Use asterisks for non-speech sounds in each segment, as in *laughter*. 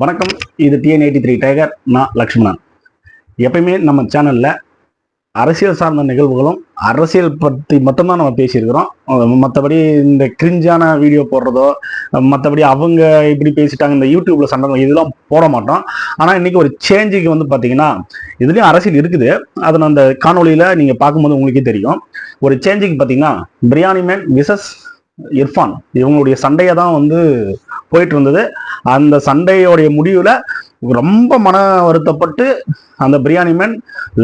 வணக்கம் இது TN eighty three tiger நான் லக்ஷ்மணன். எப்பயுமே நம்ம சேனலில் அரசியல் சார்ந்த நிகழ்வுகளும் அரசியல் பற்றி மட்டும்தான் நம்ம பேசியிருக்கிறோம். மற்றபடி இந்த கிரிஞ்சான வீடியோ போடுறதோ மற்றபடி அவங்க இப்படி பேசிட்டாங்க இந்த யூடியூப்ல சண்டை இதெல்லாம் போட மாட்டோம். ஆனால் இன்னைக்கு ஒரு சேஞ்சுக்கு வந்து பார்த்தீங்கன்னா இதுலேயும் அரசியல் இருக்குது. அதை அந்த காணொலியில் நீங்கள் பார்க்கும்போது உங்களுக்கே தெரியும். ஒரு சேஞ்சுக்கு பார்த்தீங்கன்னா பிரியாணி மேன் விசஸ் இர்ஃபான். இவங்களுடைய சண்டையை தான் வந்து போயிட்டு இருந்தது அந்த சண்டையோடைய முடிவில் ரொம்ப மன வருத்தப்பட்டு அந்த பிரியாணி மேன்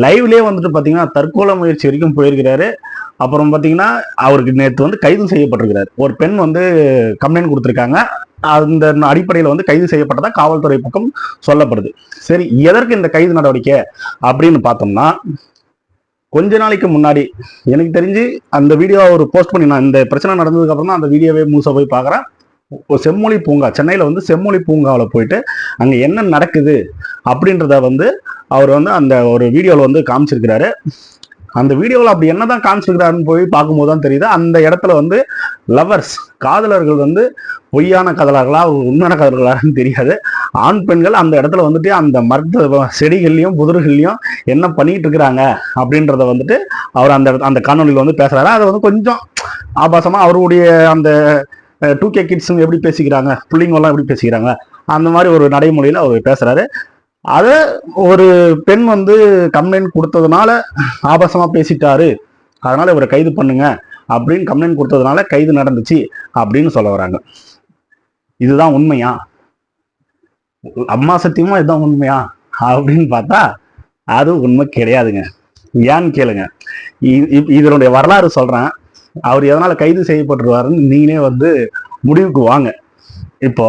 லைவ்லேயே வந்துட்டு பார்த்தீங்கன்னா தற்கொலை முயற்சி வரைக்கும் போயிருக்கிறாரு. அப்புறம் பார்த்தீங்கன்னா அவருக்கு நேற்று வந்து கைது செய்யப்பட்டிருக்கிறார். ஒரு பெண் வந்து கம்ப்ளைண்ட் கொடுத்துருக்காங்க. அந்த அடிப்படையில் வந்து கைது செய்யப்பட்டதா காவல்துறை பக்கம் சொல்லப்படுது. சரி எதற்கு இந்த கைது நடவடிக்கை அப்படின்னு பார்த்தோம்னா கொஞ்ச நாளைக்கு முன்னாடி எனக்கு தெரிஞ்சு அந்த வீடியோ அவர் போஸ்ட் பண்ணி நான் இந்த பிரச்சனை நடந்ததுக்கு அப்புறம் தான் அந்த வீடியோவே முழுசா போய் பார்க்குறேன். செம்மொழி பூங்கா சென்னையில் வந்து செம்மொழி பூங்காவில் போயிட்டு அங்கே என்ன நடக்குது அப்படின்றத வந்து அவர் வந்து அந்த ஒரு வீடியோவில் வந்து காமிச்சிருக்கிறாரு. அந்த வீடியோவில் அப்படி என்னதான் காமிச்சிருக்கிறாருன்னு போய் பார்க்கும்போது தான் தெரியுது. அந்த இடத்துல வந்து லவர்ஸ் காதலர்கள் வந்து பொய்யான காதலர்களா உண்மையான காதலர்களான்னு தெரியாது. ஆண் பெண்கள் அந்த இடத்துல வந்துட்டு அந்த மரத்த செடிகள்லையும் புதர்கள்லையும் என்ன பண்ணிட்டு இருக்கிறாங்க அப்படின்றத வந்துட்டு அவர் அந்த அந்த காணொலியில் வந்து பேசுறாரு. அதை வந்து கொஞ்சம் ஆபாசமாக அவருடைய அந்த டூ கே கிட்ஸ் எப்படி பேசிக்கிறாங்க? பிள்ளைங்கெல்லாம் எப்படி பேசிக்கிறாங்க? அந்த மாதிரி ஒரு நடைமொழியில் அவர் பேசுகிறாரு அதை ஒரு பெண் வந்து கம்ப்ளைண்ட் கொடுத்ததுனால ஆபாசமாக பேசிட்டாரு. அதனால் இவரை கைது பண்ணுங்க அப்படின்னு கம்ப்ளைண்ட் கொடுத்ததுனால கைது நடந்துச்சு அப்படின்னு சொல்ல வராங்க. இதுதான் உண்மையா? அம்மா சத்தியமா இதுதான் உண்மையா? அப்படின்னு பார்த்தா அது உண்மை கிடையாதுங்க. ஏன்னு கேளுங்க. இ- இதனுடைய வரலாறு சொல்றேன். அவர் எதனால கைது செய்யப்பட்டுருவாருன்னு நீங்களே வந்து முடிவுக்கு வாங்க. இப்போ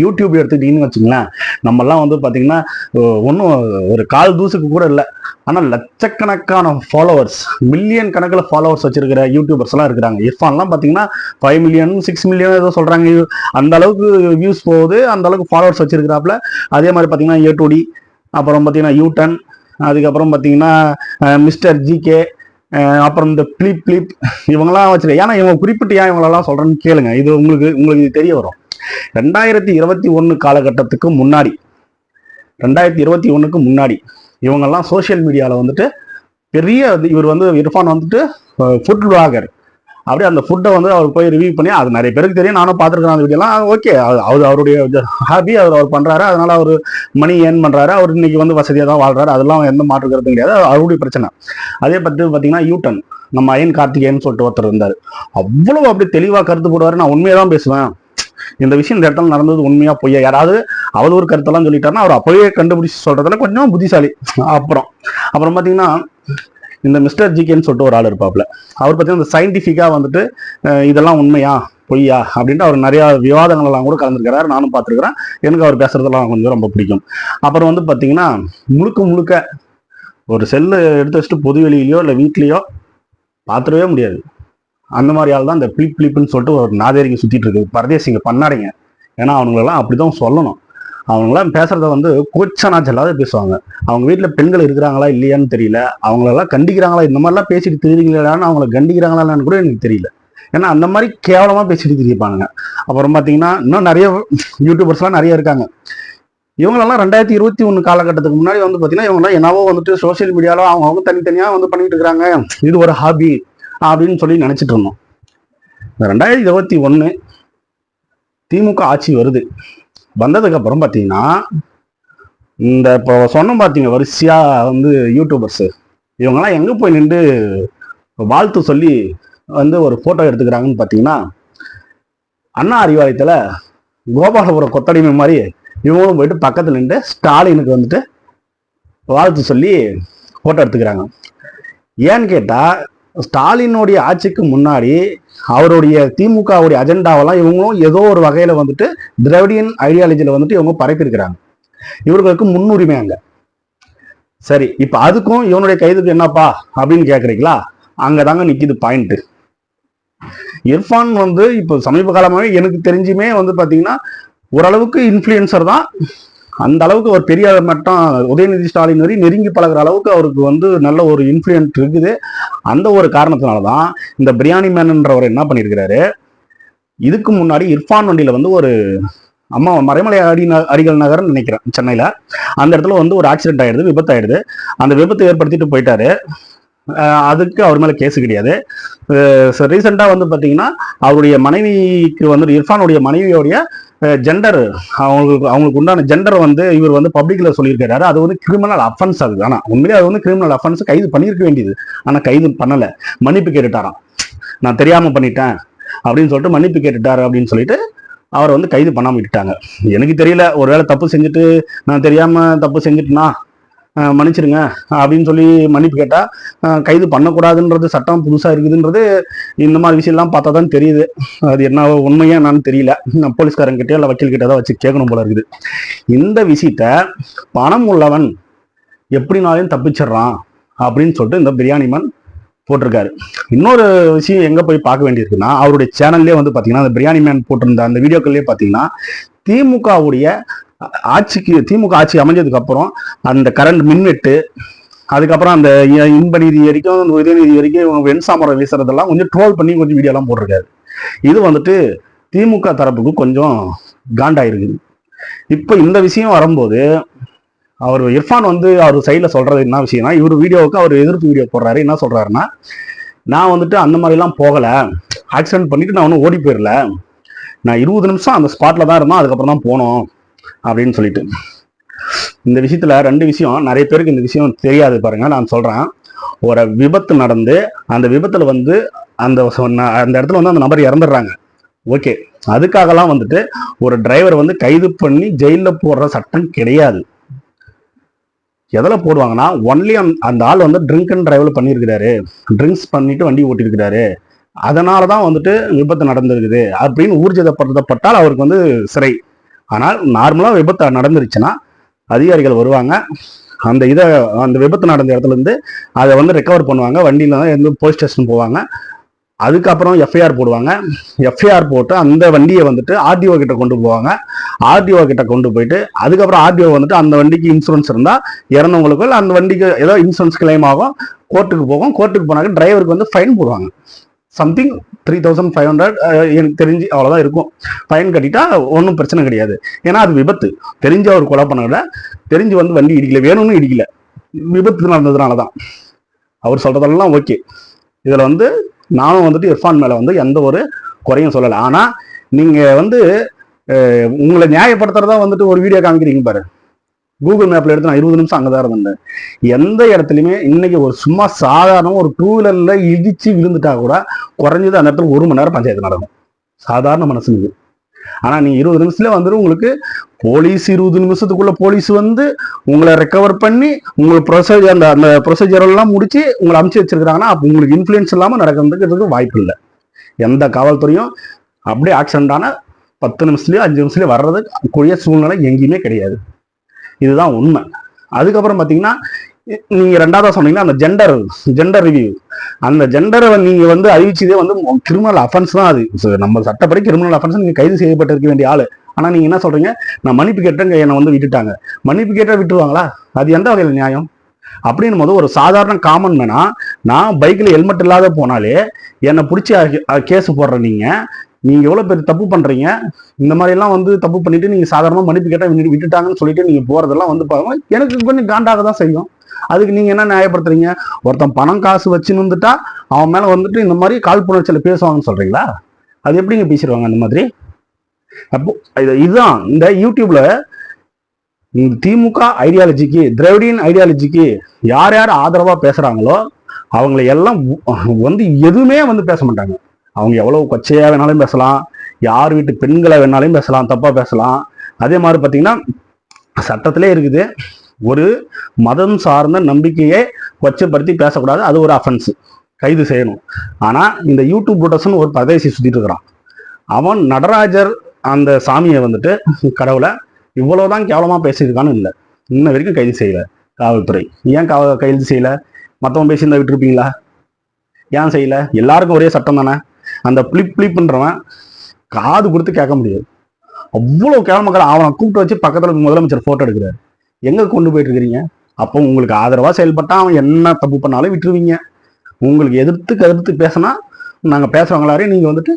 யூடியூப் எடுத்துக்கிட்டீங்கன்னு வச்சுங்களேன் நம்மெல்லாம் வந்து பார்த்தீங்கன்னா ஒன்றும் ஒரு கால் தூசுக்கு கூட இல்லை. ஆனால் லட்சக்கணக்கான ஃபாலோவர்ஸ் மில்லியன் கணக்கில் ஃபாலோவர்ஸ் வச்சிருக்கிற யூடியூபர்ஸ் எல்லாம் இருக்கிறாங்க. இர்ஃபான்லாம் பார்த்தீங்கன்னா ஃபைவ் மில்லியன் சிக்ஸ் மில்லியன் ஏதோ சொல்கிறாங்க அந்த அளவுக்கு வியூஸ் போகுது. அந்த அளவுக்கு ஃபாலோவர்ஸ் வச்சிருக்கிறாப்புல. அதே மாதிரி பார்த்தீங்கன்னா ஏ அப்புறம் பார்த்தீங்கன்னா யூட்டன் அதுக்கப்புறம் பார்த்தீங்கன்னா மிஸ்டர் ஜிகே அப்புறம் இந்த பிளிப் பிளிப் இவங்கெல்லாம் வச்சுருக்கேன் ஏன்னா இவங்க குறிப்பிட்டு ஏன் இவங்களெல்லாம் சொல்கிறேன்னு கேளுங்க. இது உங்களுக்கு உங்களுக்கு இது தெரிய வரும். ரெண்டாயிரத்தி இருபத்தி ஒன்று காலகட்டத்துக்கு முன்னாடி ரெண்டாயிரத்தி இருபத்தி ஒன்றுக்கு முன்னாடி இவங்கெல்லாம் சோஷியல் மீடியாவில் வந்துட்டு பெரிய இவர் வந்து இர்ஃபான் வந்துட்டு ஃபுட் vlogger. அப்படியே அந்த ஃபுட்டை வந்து அவர் போய் ரிவ்யூ பண்ணி அது நிறைய பேருக்கு தெரியும் நானும் பார்த்துருக்கேன் அந்த வீடியோலாம். ஓகே அவர் அவருடைய *laughs* ஹாபி அவர் அவர் பண்ணுறாரு அதனால அவர் மணி ஏர்ன் பண்ணுறாரு அவர் இன்னைக்கு வந்து வசதியாக தான் வாழ்றாரு. அதெல்லாம் எந்த மாற்று கருத்து கிடையாது. அவருடைய பிரச்சனை. அதே பற்றி பார்த்தீங்கன்னா யூட்டன் நம்ம அயன் கார்த்திகேயன் சொல்லிட்டு ஒருத்தர் இருந்தார். அவ்வளோ அப்படி தெளிவாக கருத்து போடுவார். நான் உண்மையை தான் பேசுவேன். இந்த விஷயம் இந்த இடத்துல நடந்தது உண்மையா பொய்யா? யாராவது அவள் ஒரு கருத்தெல்லாம் சொல்லிட்டாருன்னா அவர் அப்பவே கண்டுபிடிச்சு சொல்றதுல கொஞ்சம் புத்திசாலி. அப்புறம். அப்புறம் பார்த்தீங்கன்னா இந்த மிஸ்டர் ஜிகேன்னு சொல்லிட்டு ஒரு ஆள் இருப்பாப்ல அவர் பார்த்தீங்கன்னா அந்த சயின்டிஃபிக்காக வந்துட்டு இதெல்லாம் உண்மையா? பொய்யா? அப்படின்ட்டு அவர் நிறையா விவாதங்கள்லாம் கூட கலந்துருக்கிறாரு. நானும் பார்த்துருக்குறேன். எனக்கு அவர் பேசுறதெல்லாம் கொஞ்சம் ரொம்ப பிடிக்கும். அப்புறம் வந்து பார்த்தீங்கன்னா முழுக்க முழுக்க ஒரு செல்லு எடுத்து வச்சுட்டு பொது இல்லை வீட்லேயோ பார்த்துடவே முடியாது. அந்த மாதிரி ஆள் தான் இந்த பிளிப் பிளிப்புன்னு சொல்லிட்டு ஒரு நாதேரிங்க சுற்றிட்டு இருக்கு. பரதேசிங்க பண்ணாடிங்க ஏன்னா அவங்களெல்லாம் அப்படிதான் சொல்லணும். அவங்களாம் பேசுறத வந்து கூச்சனா இல்லாத பேசுவாங்க. அவங்க வீட்டுல பெண்கள் இருக்கிறாங்களா இல்லையான்னு தெரியல. அவங்களெல்லாம் கண்டிக்கிறாங்களா? இந்த மாதிரிலாம் பேசிட்டு தெரியுங்களான்னு அவங்கள கண்டிக்கிறாங்களான்னு கூட எனக்கு தெரியல. ஏன்னா அந்த மாதிரி கேவலமா பேசிட்டு திரிப்பாங்க அப்புறம் பாத்தீங்கன்னா இன்னும் நிறைய யூடியூபர்ஸ்லாம் நிறைய இருக்காங்க. இவங்களெல்லாம் ரெண்டாயிரத்தி இருபத்தி ஒன்று காலகட்டத்துக்கு முன்னாடி வந்து பார்த்தீங்கன்னா இவங்கெல்லாம் என்னவோ வந்துட்டு சோஷியல் மீடியாவில் அவங்க அவங்க தனித்தனியாக வந்து பண்ணிட்டு இருக்காங்க இது ஒரு ஹாபி அப்படின்னு சொல்லி நினைச்சிட்டு இருந்தோம். ரெண்டாயிரத்தி இருபத்தி ஒன்று திமுக ஆட்சி வருது. வந்ததுக்கு அப்புறம் பார்த்தீங்கன்னா இந்த இப்போ சொன்னோம் பார்த்தீங்க வரிசையா வந்து யூடியூபர்ஸ் இவங்கெல்லாம் எங்கே போய் நின்று வாழ்த்து சொல்லி வந்து ஒரு ஃபோட்டோ எடுத்துக்கிறாங்கன்னு பார்த்தீங்கன்னா அண்ணா அறிவாலயத்தில் கோபாலபுரம் கொத்தடிமை மாதிரி இவங்களும் போயிட்டு பக்கத்தில் நின்று ஸ்டாலினுக்கு வந்துட்டு வாழ்த்து சொல்லி ஃபோட்டோ எடுத்துக்கிறாங்க. ஏன்னு கேட்டால் ஸ்டாலினுடைய ஆட்சிக்கு முன்னாடி அவருடைய திமுகவுடைய அஜெண்டாவெல்லாம் இவங்களும் ஏதோ ஒரு வகையில் வந்துட்டு திராவிடியன் ஐடியாலஜியில் வந்துட்டு இவங்க பரப்பியிருக்கிறாங்க. இவர்களுக்கு முன்னுரிமை அங்க. சரி இப்ப அதுக்கும் இவனுடைய கைதுக்கு என்னப்பா அப்படின்னு கேக்குறீங்களா? அங்கதாங்க நிக்குது பாயிண்ட் இர்ஃபான் வந்து இப்போ சமீப காலமாவே எனக்கு தெரிஞ்சுமே வந்து பாத்தீங்கன்னா ஓரளவுக்கு இன்ஃப்ளூயன்சர் தான். அந்த அளவுக்கு ஒரு பெரிய மட்டும் உதயநிதி ஸ்டாலின் வரை நெருங்கி பழகுற அளவுக்கு அவருக்கு வந்து நல்ல ஒரு இன்ஃப்ளூயன்ஸ் இருக்குது. அந்த ஒரு காரணத்தினால தான் இந்த பிரியாணி மேனன்றவர் என்ன பண்ணியிருக்கிறாரு? இதுக்கு முன்னாடி இர்ஃபான் வண்டியில் வந்து ஒரு அம்மா மறைமலை அடி ந- அடிகள் நகர்னு நினைக்கிறேன் சென்னையில். அந்த இடத்துல வந்து ஒரு ஆக்சிடென்ட் ஆயிடுது விபத்து ஆயிடுது அந்த விபத்தை ஏற்படுத்திட்டு போயிட்டாரு. அதுக்கு அவர் மேலே கேஸ் கிடையாது. ரீசெண்டாக வந்து பார்த்தீங்கன்னா அவருடைய மனைவிக்கு வந்து இர்ஃபானுடைய மனைவியோடைய ஜெண்டர் அவங்களுக்கு அவங்களுக்கு உண்டான ஜெண்டர் வந்து இவர் வந்து பப்ளிக்ல சொல்லியிருக்காரு அது வந்து கிரிமினல் அஃபென்ஸ் அது. ஆனா உண்மையிலே அது வந்து கிரிமினல் அஃபென்ஸ் கைது பண்ணியிருக்க வேண்டியது. ஆனா கைது பண்ணல. மன்னிப்பு கேட்டுட்டாராம். நான் தெரியாம பண்ணிட்டேன் அப்படின்னு சொல்லிட்டு மன்னிப்பு கேட்டுட்டாரு அப்படின்னு சொல்லிட்டு அவரை வந்து கைது பண்ணாம விட்டுட்டாங்க. எனக்கு தெரியல. ஒருவேளை தப்பு செஞ்சுட்டு நான் தெரியாம தப்பு செஞ்சுட்டுனா மன்னிச்சிருங்க. மன்னிச்சிடுங்க அப்படின்னு சொல்லி மன்னிப்பு கேட்டா கைது பண்ணக்கூடாதுன்றது சட்டம் புதுசா இருக்குதுன்றது இந்த மாதிரி விஷயம்லாம் பார்த்தா தான் தெரியுது. அது என்ன உண்மையா என்னன்னு தெரியல. போலீஸ்காரங்கிட்டயோ இல்லை வக்கீல்கிட்ட தான் வச்சு கேட்கணும் போல இருக்குது. இந்த விஷயத்த பணம் உள்ளவன் எப்படினாலையும் தப்பிச்சிடுறான் அப்படின்னு சொல்லிட்டு இந்த பிரியாணி மன் போட்டிருக்காரு. இன்னொரு விஷயம் எங்கே போய் பார்க்க வேண்டியிருக்குன்னா அவருடைய சேனல்லே வந்து பார்த்தீங்கன்னா அந்த பிரியாணி மேன் போட்டிருந்த அந்த வீடியோக்கள்லயே பார்த்தீங்கன்னா திமுகவுடைய ஆட்சிக்கு திமுக ஆட்சி அமைஞ்சதுக்கு அப்புறம் அந்த கரண்ட் மின்வெட்டு அதுக்கப்புறம் அந்த இ- இன்ப நீதி வரைக்கும் அந்த உதயநிதி வரைக்கும் இவங்க வெண்சாமரம் வீசுறதெல்லாம் கொஞ்சம் ட்ரோல் பண்ணி கொஞ்சம் வீடியோலாம் போட்டிருக்காரு. இது வந்துட்டு திமுக தரப்புக்கு கொஞ்சம் காண்டாயிருக்குது. இப்போ இந்த விஷயம் வரும்போது அவர் இர்ஃபான் வந்து அவர் சைடில் சொல்கிறது என்ன விஷயம்னா இவர் வீடியோவுக்கு அவர் எதிர்ப்பு வீடியோ போடுறாரு. என்ன சொல்கிறாருன்னா நான் வந்துட்டு அந்த மாதிரிலாம் போகலை. ஆக்சிடென்ட் பண்ணிட்டு நான் ஒன்றும் ஓடி போயிடல நான் இருபது நிமிஷம் அந்த ஸ்பாட்டில் தான் இருந்தோம் அதுக்கப்புறம் தான் போனோம். அப்படின்னு சொல்லிட்டு. இந்த விஷயத்துல ரெண்டு விஷயம் நிறைய பேருக்கு இந்த விஷயம் தெரியாது பாருங்க நான் சொல்றேன். ஒரு விபத்து நடந்து அந்த விபத்துல வந்து அந்த சொன்ன அந்த இடத்துல வந்து அந்த நபர் இறந்துடுறாங்க. ஓகே. அதுக்காகலாம் வந்துட்டு ஒரு டிரைவர் வந்து கைது பண்ணி ஜெயிலில் போடுற சட்டம் கிடையாது. எதில் போடுவாங்கன்னா ஒன்லி அந்த ஆள் வந்து ட்ரிங்க் அண்ட் டிரைவில் பண்ணியிருக்கிறாரு. ட்ரிங்க்ஸ் பண்ணிட்டு வண்டி ஓட்டியிருக்கிறாரு. அதனால தான் வந்துட்டு விபத்து நடந்திருக்குது அப்படின்னு ஊர்ஜிதப்படுத்தப்பட்டால் அவருக்கு வந்து சிறை. ஆனால் நார்மலாக விபத்து நடந்துருச்சுன்னா அதிகாரிகள் வருவாங்க. அந்த இதை அந்த விபத்து நடந்த இடத்துலேருந்து அதை வந்து ரெக்கவர் பண்ணுவாங்க. வண்டியில தான் இருந்து போலீஸ் ஸ்டேஷன் போவாங்க. அதுக்கப்புறம் எஃப்ஐஆர் போடுவாங்க. எஃப்ஐஆர் போட்டு அந்த வண்டியை வந்துட்டு ஆர்டிஓ கிட்ட கொண்டு போவாங்க. ஆர்டிஓ கிட்ட கொண்டு போயிட்டு அதுக்கப்புறம் ஆர்டிஓ வந்துட்டு அந்த வண்டிக்கு இன்சூரன்ஸ் இருந்தால் இறந்தவங்களுக்கு அந்த வண்டிக்கு ஏதோ இன்சூரன்ஸ் கிளைம் ஆகும். கோர்ட்டுக்கு போகும். கோர்ட்டுக்கு போனாக்க டிரைவருக்கு வந்து ஃபைன் போடுவாங்க. Something three thousand five hundred எனக்கு தெரிஞ்சு அவ்வளோதான் இருக்கும். ஃபைன் கட்டிட்டா ஒன்றும் பிரச்சனை கிடையாது. ஏன்னா அது விபத்து. தெரிஞ்சு அவர் கொலை பண்ணல. தெரிஞ்சு வந்து வண்டி இடிக்கல. வேணும்னு இடிக்கல. விபத்து நடந்ததுனால தான் அவர் சொல்கிறதெல்லாம் ஓகே இதில் வந்து நானும் வந்துட்டு இர்ஃபான் மேலே வந்து எந்த ஒரு குறையும் சொல்லலை. ஆனால் நீங்கள் வந்து உங்களை நியாயப்படுத்துறதா வந்துட்டு ஒரு வீடியோ காமிக்கிறீங்க பாரு. கூகுள் மேப்ல எடுத்து நான் இருபது நிமிஷம் அங்கே தான் இருந்தேன். எந்த இடத்துலையுமே இன்னைக்கு ஒரு சும்மா சாதாரண ஒரு டூ வீலர்ல இடிச்சு விழுந்துட்டா கூட குறைஞ்சது அந்த இடத்துல ஒரு மணி நேரம் பஞ்சாயத்து நடக்கும். சாதாரண மனசுக்கு ஆனா நீ இருபது நிமிஷத்துல வந்துட்டு உங்களுக்கு போலீஸ் இருபது நிமிஷத்துக்குள்ள போலீஸ் வந்து உங்களை ரெக்கவர் பண்ணி உங்களுக்கு ப்ரொசீஜர் அந்த அந்த ப்ரொசீஜர் எல்லாம் முடிச்சு உங்களை அமுச்சு வச்சிருக்கிறாங்கன்னா அப்போ உங்களுக்கு இன்ஃபுளுன்ஸ் இல்லாம நடக்கிறதுக்கு வாய்ப்பு இல்லை. எந்த காவல்துறையும் அப்படியே ஆக்சிடென்ட் பத்து நிமிஷத்துலயோ அஞ்சு நிமிஷத்துலயோ வர்றதுக்குரிய கூடிய சூழ்நிலை எங்கேயுமே கிடையாது. இதுதான் உண்மை. அதுக்கப்புறம் பார்த்தீங்கன்னா நீங்கள் நீங்க ரெண்டாவதா சொன்னீங்கன்னா அந்த ஜெண்டர் ஜெண்டர் ரிவ்யூ அந்த ஜெண்டரை நீங்க வந்து அறிவிச்சதே வந்து கிரிமினல் அஃபென்ஸ் தான் அது. நம்ம சட்டப்படி கிரிமினல் அஃபென்ஸ் நீங்க கைது செய்யப்பட்டிருக்க வேண்டிய ஆளு. ஆனா நீங்க என்ன சொல்றீங்க? நான் மன்னிப்பு கேட்டேங்க என்னை வந்து விட்டுட்டாங்க. மன்னிப்பு கேட்டா விட்டுருவாங்களா? அது எந்த வகையில் நியாயம்? அப்படின்னும் போது ஒரு சாதாரண காமன் மேனா நான் பைக்கில் ஹெல்மெட் இல்லாத போனாலே என்னை பிடிச்சி கேஸ் போடுற நீங்கள் நீங்கள் எவ்வளோ பேர் தப்பு பண்ணுறீங்க இந்த மாதிரி எல்லாம் வந்து தப்பு பண்ணிட்டு நீங்கள் சாதாரணமாக மன்னிப்பு கேட்டால் விட்டு- விட்டுட்டாங்கன்னு சொல்லிட்டு நீங்கள் போகிறதெல்லாம் வந்து பாருங்க. எனக்கு கொஞ்சம் காண்டாக தான் செய்யும். அதுக்கு நீங்கள் என்ன நியாயப்படுத்துறீங்க? ஒருத்தன் பணம் காசு வச்சுன்னு வந்துட்டா அவன் மேலே வந்துட்டு இந்த மாதிரி கால் புணர்ச்சியில் பேசுவாங்கன்னு சொல்கிறீங்களா அது எப்படிங்க பேசிடுவாங்க அந்த மாதிரி? அப்போ இது இதுதான். இந்த யூடியூப்ல இந்த திமுக ஐடியாலஜிக்கு திராவிடியன் ஐடியாலஜிக்கு யார் யார் ஆதரவாக பேசுகிறாங்களோ அவங்களை எல்லாம் வந்து எதுவுமே வந்து பேச மாட்டாங்க. அவங்க எவ்வளவு கொச்சையா வேணாலும் பேசலாம் யார் வீட்டு பெண்களை வேணாலும் பேசலாம் தப்பா பேசலாம். அதே மாதிரி பாத்தீங்கன்னா சட்டத்திலே இருக்குது ஒரு மதம் சார்ந்த நம்பிக்கையை கொச்சைப்படுத்தி பேசக்கூடாது அது ஒரு அஃபென்ஸ் கைது செய்யணும். ஆனா இந்த யூடியூப் புட்டஸ்னு ஒரு பதேசி சுத்திட்டு இருக்கிறான். அவன் நடராஜர் அந்த சாமியை வந்துட்டு கடவுளை இவ்வளவுதான் கேவலமா பேசியிருக்கான்னு இல்லை. இன்ன வரைக்கும் கைது செய்யல காவல்துறை. ஏன் காவ கைது செய்யல? மத்தவன் பேசியிருந்தா விட்டுருப்பீங்களா? ஏன் செய்யல? எல்லாருக்கும் ஒரே சட்டம் தானே? அந்த பிளிப் பிளிப்புன்றவன் காது கொடுத்து கேட்க முடியாது. அவ்வளோ கேவலமாக அவனை கூப்பிட்டு வச்சு பக்கத்தில் முதலமைச்சர் ஃபோட்டோ எடுக்கிறார். எங்கே கொண்டு போயிட்டு இருக்கிறீங்க? அப்போ உங்களுக்கு ஆதரவாக செயல்பட்டால் அவன் என்ன தப்பு பண்ணாலும் விட்டுருவீங்க. உங்களுக்கு எதிர்த்து எதிர்த்து பேசினா நாங்கள் பேசுறவங்களாரையும் நீங்கள் வந்துட்டு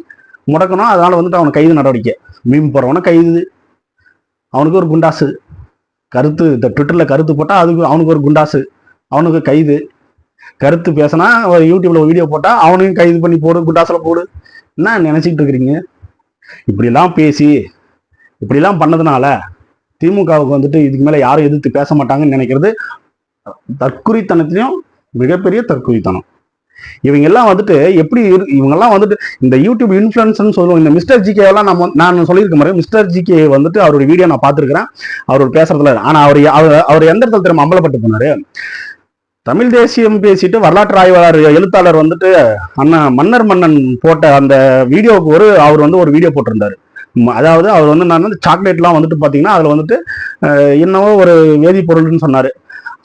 முடக்கணும். அதனால் வந்துட்டு அவனை கைது நடவடிக்கை. மீன் போகிறவனை கைது. அவனுக்கு ஒரு குண்டாசு. கருத்து இந்த ட்விட்டரில் கருத்து போட்டால் அதுக்கு அவனுக்கு ஒரு குண்டாசு. அவனுக்கு கைது. கருத்து பேசினா ஒரு யூடியூப்ல வீடியோ போட்டால் அவனையும் கைது பண்ணி போடு குண்டாசில் போடு. என்ன நினச்சிக்கிட்டு இருக்கிறீங்க? இப்படிலாம் பேசி இப்படிலாம் பண்ணதுனால திமுகவுக்கு வந்துட்டு இதுக்கு மேலே யாரும் எதிர்த்து பேச மாட்டாங்கன்னு நினைக்கிறது தற்குறித்தனத்திலையும் மிகப்பெரிய தற்குறித்தனம். இவங்க எல்லாம் வந்துட்டு எப்படி இரு- இவங்கெல்லாம் வந்துட்டு இந்த யூடியூப் இன்ஃபுளுன்ஸ்னு சொல்லுவோம். இந்த மிஸ்டர் ஜிகே எல்லாம் நம்ம நான் சொல்லியிருக்க மாதிரி மிஸ்டர் ஜிகே வந்துட்டு அவருடைய வீடியோ நான் பார்த்துருக்கிறேன். அவர் பேசுறதுல ஆனால் அவர் அவர் அவர் எந்த இடத்துல திரும்ப அம்பலப்பட்டு போனாரு? தமிழ் தேசியம் பேசிட்டு வரலாற்று ஆய்வாளர் எழுத்தாளர் வந்துட்டு அண்ணா மன்னர் மன்னன் போட்ட அந்த வீடியோவுக்கு ஒரு அவர் வந்து ஒரு வீடியோ போட்டிருந்தாரு. அதாவது அவர் வந்து நான் வந்து சாக்லேட்லாம் வந்துட்டு பார்த்தீங்கன்னா அதில் வந்துட்டு என்னவோ ஒரு வேதிப்பொருள்னு சொன்னார்.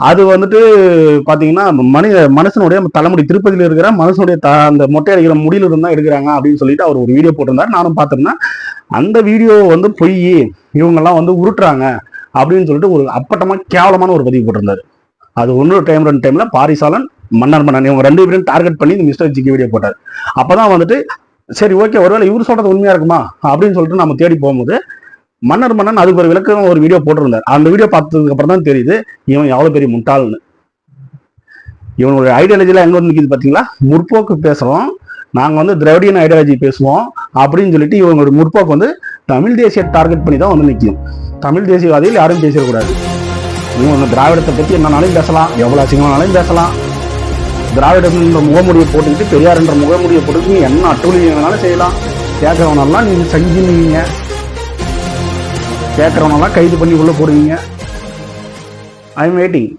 அது வந்துட்டு பார்த்தீங்கன்னா மனித மனுஷனுடைய தலைமுடி திருப்பதியில் இருக்கிற மனுஷனுடைய த அந்த மொட்டை அடிக்கிற முடியில தான் எடுக்கிறாங்க அப்படின்னு சொல்லிட்டு அவர் ஒரு வீடியோ போட்டிருந்தார். நானும் பார்த்துருந்தேன் அந்த வீடியோ வந்து பொய் இவங்கெல்லாம் வந்து உருட்டுறாங்க அப்படின்னு சொல்லிட்டு ஒரு அப்பட்டமாக கேவலமான ஒரு பதிவு போட்டிருந்தாரு. அது ஒன்று டைம் ரெண்டு டைம்ல பாரிசாலன் மன்னர் மன்னன் இவங்க ரெண்டு பேரும் டார்கெட் பண்ணி இந்த மிஸ்டர் ஜிக்கு வீடியோ போட்டார். அப்பதான் வந்துட்டு சரி ஓகே ஒருவேளை இவர் சொல்றது உண்மையா இருக்குமா? அப்படின்னு சொல்லிட்டு நம்ம தேடி போகும்போது மன்னர் மன்னன் அதுக்கு ஒரு விளக்கம் ஒரு வீடியோ போட்டிருந்தார். அந்த வீடியோ பார்த்ததுக்கு அப்புறம் தான் தெரியுது இவன் எவ்வளவு பெரிய முட்டாள்னு. இவனுடைய ஐடியாலஜிலாம் எங்க வந்து நிக்குது பாத்தீங்களா? முற்போக்கு பேசுறோம் நாங்க வந்து திராவிடியன் ஐடியாலஜி பேசுவோம் அப்படின்னு சொல்லிட்டு இவங்களுடைய முற்போக்கு வந்து தமிழ் தேசிய டார்கெட் பண்ணி தான் வந்து நிற்கும் தமிழ் தேசியவாதிகள் யாரும் இன்னும் இவங்க திராவிடத்தை பத்தி என்னன்னாலும் பேசலாம். எவ்வளவு அசிங்கமானாலும் பேசலாம். திராவிடம் என்ற முகமுடியை போட்டுக்கிட்டு பெரியார் என்ற முகமுடியை போட்டுக்கிட்டு என்ன அட்டூழியம் வேணாலும் செய்யலாம். கேட்கறவனெல்லாம் நீங்க செஞ்சுன்னு கேட்கறவனெல்லாம் கைது பண்ணி உள்ள போடுவீங்க. I am waiting